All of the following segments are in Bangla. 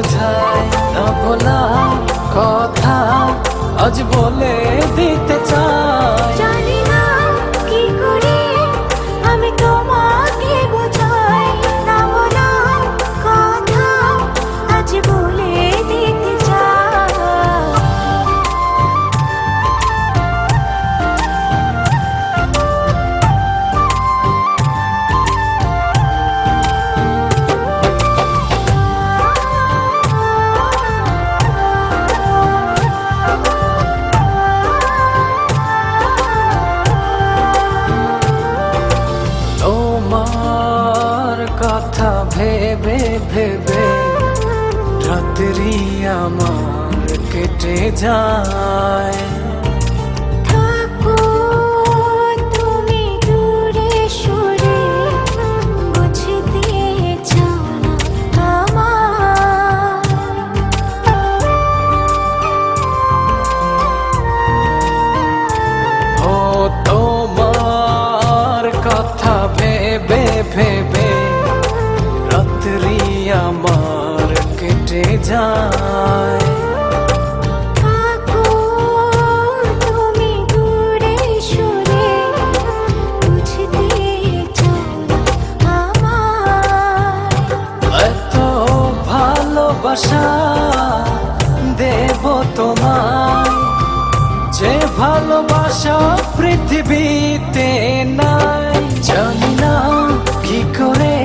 বোঝায় না বলা কথা। আজ বলে ভেবে ভেবে রাত্রি আমার কেটে যায়। ভালোবাসা দেব তোমার যে ভালোবাসা পৃথিবীতে নাই, জানি না কি করে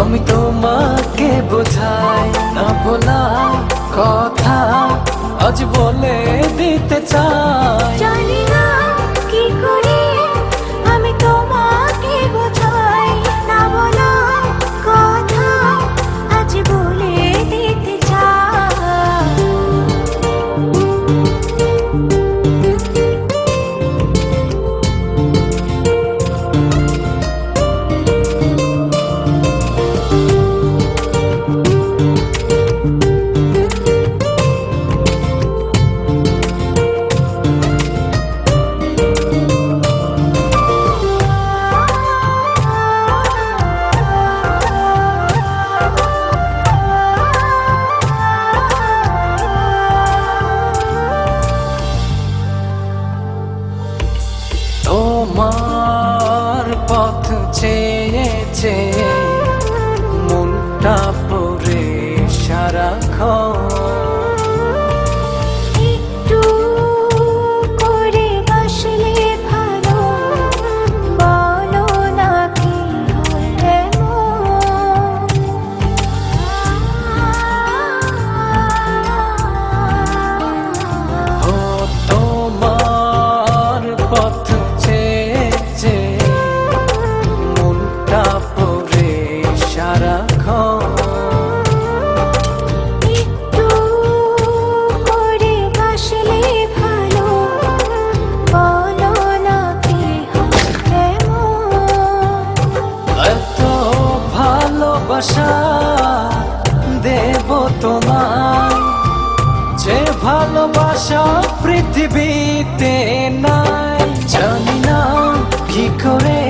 আমি তোমাকে বোঝাই। না বলা কথা আজ বলে দিতে চাই। জানি তোমার পথ চেয়েছে। চেয়ে মনটা সারা সারাক্ষণ ভালোবাসা দেব তোমায়। যে ভালোবাসা পৃথিবীতে নাই, জানি না কি করে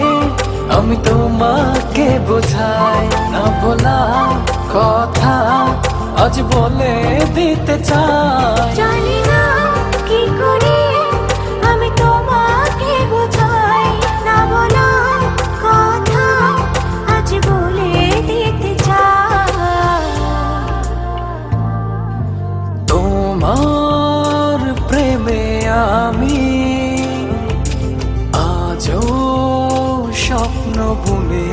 আমি তোমাকে বোঝাই। না বলা কথা আজ বলে দিতে চাই। স্বপ্ন বুনে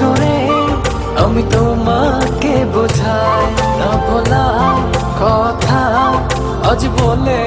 করে আমি তোমাকে বোঝাই। না বলা কথা আজ বলে